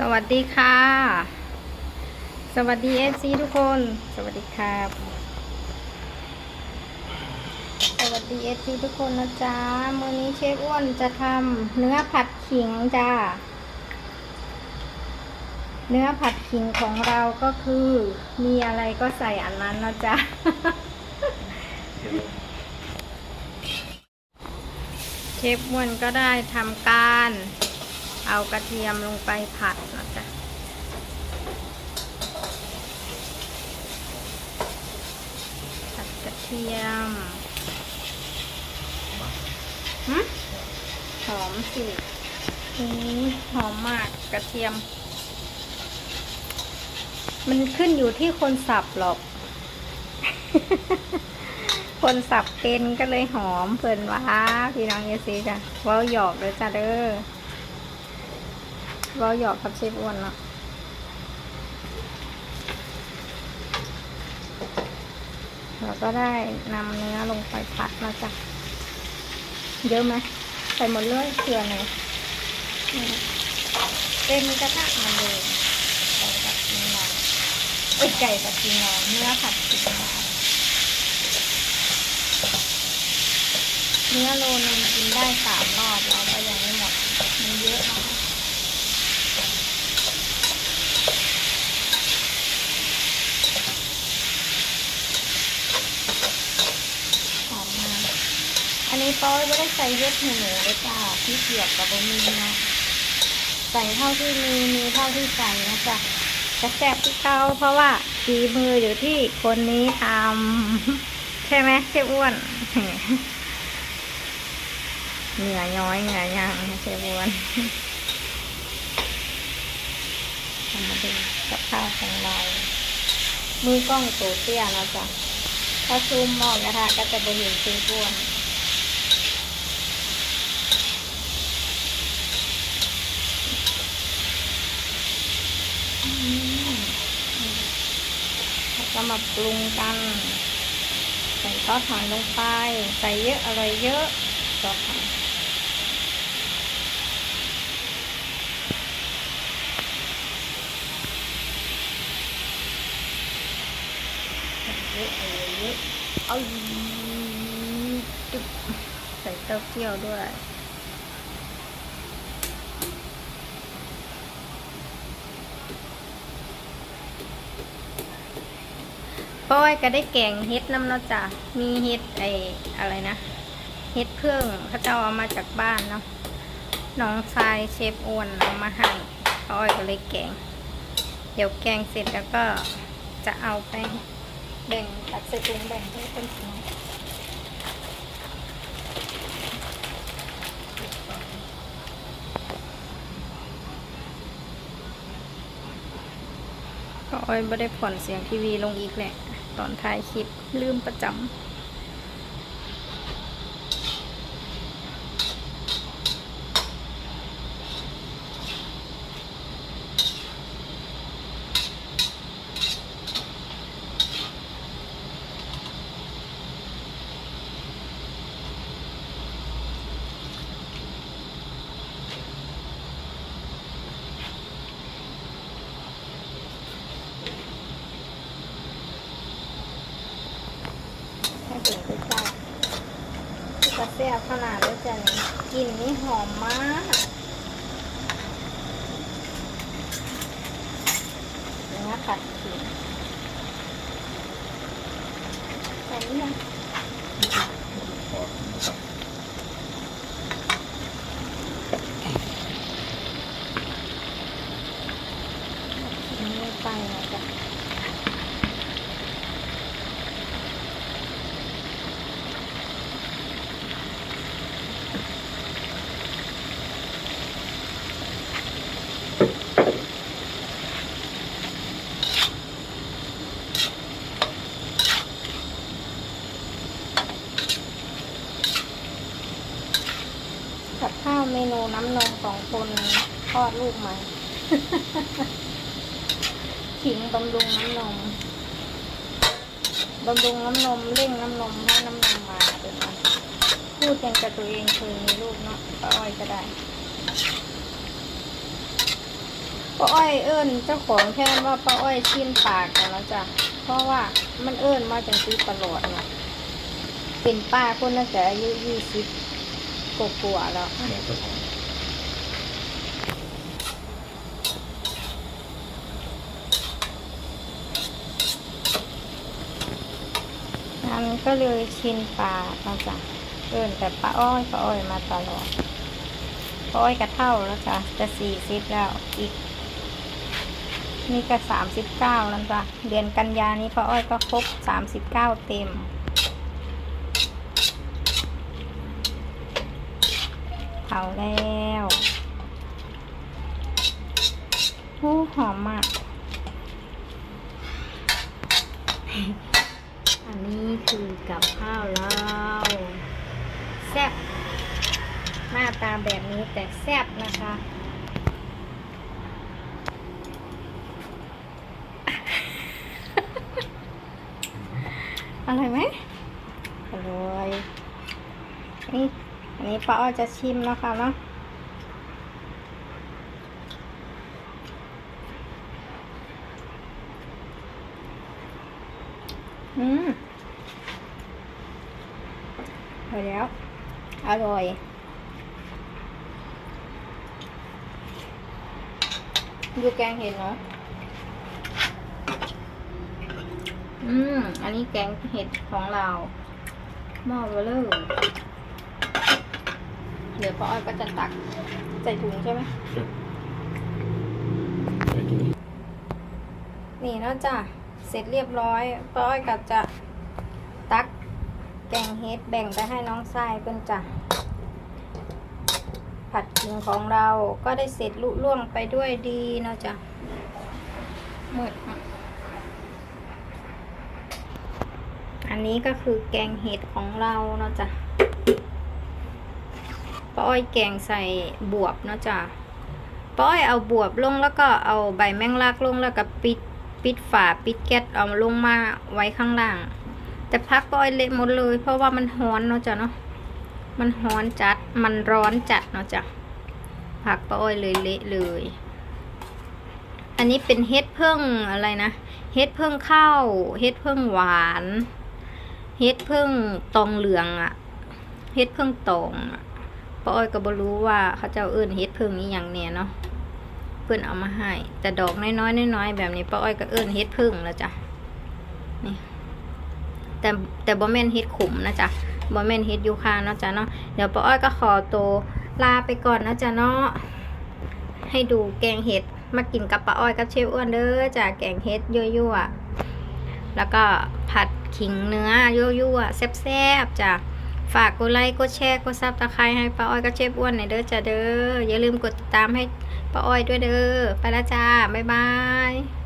สวัสดีค่ะ สวัสดีเอซีทุกคน สวัสดีครับ สวัสดีเอซีทุกคนนะจ๊ะมื้อนี้เชฟอ้วนจะทำเนื้อผัดขิงจ้า เนื้อผัดขิงของเราก็คือ มีอะไรก็ใส่อันนั้นนะจ๊ะเชฟอ้วนก็ได้ทำการ เอากระเทียมลงไปผัดนะจ๊ะผัดกระเทียมหึหอมสิอืมหอมมากกระเทียม มันขึ้นอยู่ที่คนสับหรอก คนสับเป็นก็เลยหอมเพิ่นว่าพี่น้องเยซีจ้ะเว้าหยอกเลยจ้ะเด้อ เราหยอกกับเชฟอ้วนเนาะเราก็ได้นำเนื้อลงไปผัดมาจ้ะเยอะไหมใส่หมดเลยเกลือหน่อยเต็มกระทะมันเดิมไก่กับกินนอนเอ้ยไก่กับกินนอนเนื้อผัดกินนอนเนื้อโลนึงกินได้สามรอบแล้วก็ยังไม่หมด มันเยอะมาก หอมมาก อันนี้อยไม่ได้ใส่เยอะหนูเลยจ้าที่เกียบกับบะหมี่นะใส่เท่าที่มีมีเท่าที่ใส่นะจ๊ะจะแซ่บที่เก่าเพราะว่าฝีมืออยู่ที่คนนี้ทำใช่ไหมเชฟอ้วนเหนื่อยย้อยเหนื่อยย่างเชฟอ้วนทำมาดูกับข้าวของเรา มือกล้องตัวเตี้ยนะจ๊ะถ้าซูมมองกระทะก็จะบเห็นเชฟอ้วน แล้วก็มาปรุงกัน ใส่ซอสหอยลงไป ใส่เยอะอะไรเยอะซอสหอยเยอะอะไรเยอะเอาจุ๊บใส่เต้าเจี้ยวด้วย ป้อยก็ได้แกงเฮ็ดน้ำเนาะจ้ะมีเฮ็ดไออะไรนะ เฮ็ดเพื่องเขาจ้าเอามาจากบ้านเนาะ น้องชายเชฟอ้วนเอามาให้ป้อยก็เลยแกง เดี๋ยวแกงเสร็จแล้วก็จะเอาไปแบ่งตัดใส่ถุงแบ่งให้คนกินก็อ้อยไม่ได้ผ่อนเสียงทีวีลงอีกแหละ ตอนท้ายคลิปลืมประจำ กระเซียบขนาดแล้วจ้ะนี่กลิ่นนี่หอมมากเนื้อผัดขิงใส่นี่ยังขิงไม่ไปนะจ๊ะ กับข้าวเมนูน้ำนมของคนคลอดลูกใหม่ขิงบำรุงน้ำนมบำรุงน้ำนมเร่งน้ำนมให้น้ำนมมาเป็นไงพูดยังกับตัวเองเคยมีลูกเนาะป้าอ้อยก็ได้ป้าอ้อยเอิ้นเจ้าของแค่ว่าป้าอ้อยชินปากนแล้วจ้ะเพราะว่ามันเอิ้นมาจังซี่ตลอดเนาะเป็นป้าคนน่าจะอายุยี่สิบ กว่าๆแล้วมันก็เลยชินปากเนาะจ้ะเอินแต่ป้าอ้อยป้าอ้อยมาตลอดป้าอ้อยก็เท่าแล้วจ้ะจะสี่สิบแล้วอีก นี่ก็สามสิบเก้าแล้วจ้ะเดือนกันยานี้ป้าอ้อยก็ครบสามสิบเก้าเต็ม เผาแล้วผู้หอมมาก อันนี้คือกับข้าวเราแซ่บหน้าตาแบบนี้แต่แซ่บนะคะ อร่อยไหมอร่อยนี่อั นี้ป้าอ้อจะชิมแล้วค่ะเนาะอืมพอแล้ว อร่อยดูแกงเห็ดเนาะ อืม อันนี้แกงเห็ดของเราหม้อเบลเลอร์ เดี๋ยวป้าอ้อยก็จะตักใส่ถุงใช่ไหมใส่ถุงนี่แล้วจ้ะเสร็จเรียบร้อยป้าอ้อยก็จะตักแกงเห็ดแบ่งไปให้น้องทรายเพิ่นจ้ะผัดขิงของเราก็ได้เสร็จลุล่วงไปด้วยดีเนาะจ้ะมืดอะอันนี้ก็คือแกงเห็ดของเราเนาะจ้ะ ป้าอ้อยแกงใส่บวบเนาะจ้ะป้าอ้อยเอาบวบลงแล้วก็เอาใบแมงลักลงแล้วก็ปิดปิดฝาปิดแก๊สเอาลงมาไว้ข้างล่าง แต่พักป้าอ้อยเละหมดเลย เพราะว่ามันร้อนเนาะจ้ะเนาะมันร้อนจัดมันร้อนจัดเนาะจ้ะผักป้าอ้อยเลยเละเลย อันนี้เป็นเฮ็ดเพิ่งอะไรนะเฮ็ดเพิ่งข้าวเฮ็ดเพิ่งหวาน เฮ็ดเพิ่งตองเหลืองอะเฮ็ดเพิ่งตองอะ ป้าอ้อยก็บ่รู้ว่าเขาเจ้าเอิ้นเฮ็ดเพิ่งนี้อย่างเนี่ยเนาะเพื่อนเอามาให้ แต่ดอกน้อยๆน้อยๆแบบนี้ป้าอ้อยก็เอิ้นเฮ็ดเพิ่งแล้วจ้ะนี่แต่แต่บ่แม่นเฮ็ดขุมนะจ๊ะบ่แม่นเฮ็ดยูคาเนาะจ๊ะเนาะเดี๋ยวป้าอ้อยก็ขอตัวลาไปก่อนนะจ๊ะเนาะให้ดูแกงเห็ดมากินกับป้าอ้อยกับเชฟอ้วนเด้อจ้ะแกงเห็ดยั่วๆแล้วก็ผัดขิงเนื้อยั่วๆแซ่บๆจ้ะ ฝากกดไลค์กดแชร์กดซับตะไคร้ให้ป้าอ้อยก็เจ็บอ้วนหน่อยเด้อจ้ะเด้ออย่าลืมกดติดตามให้ป้าอ้อยด้วยเด้อไปละจ้าบ๊ายบาย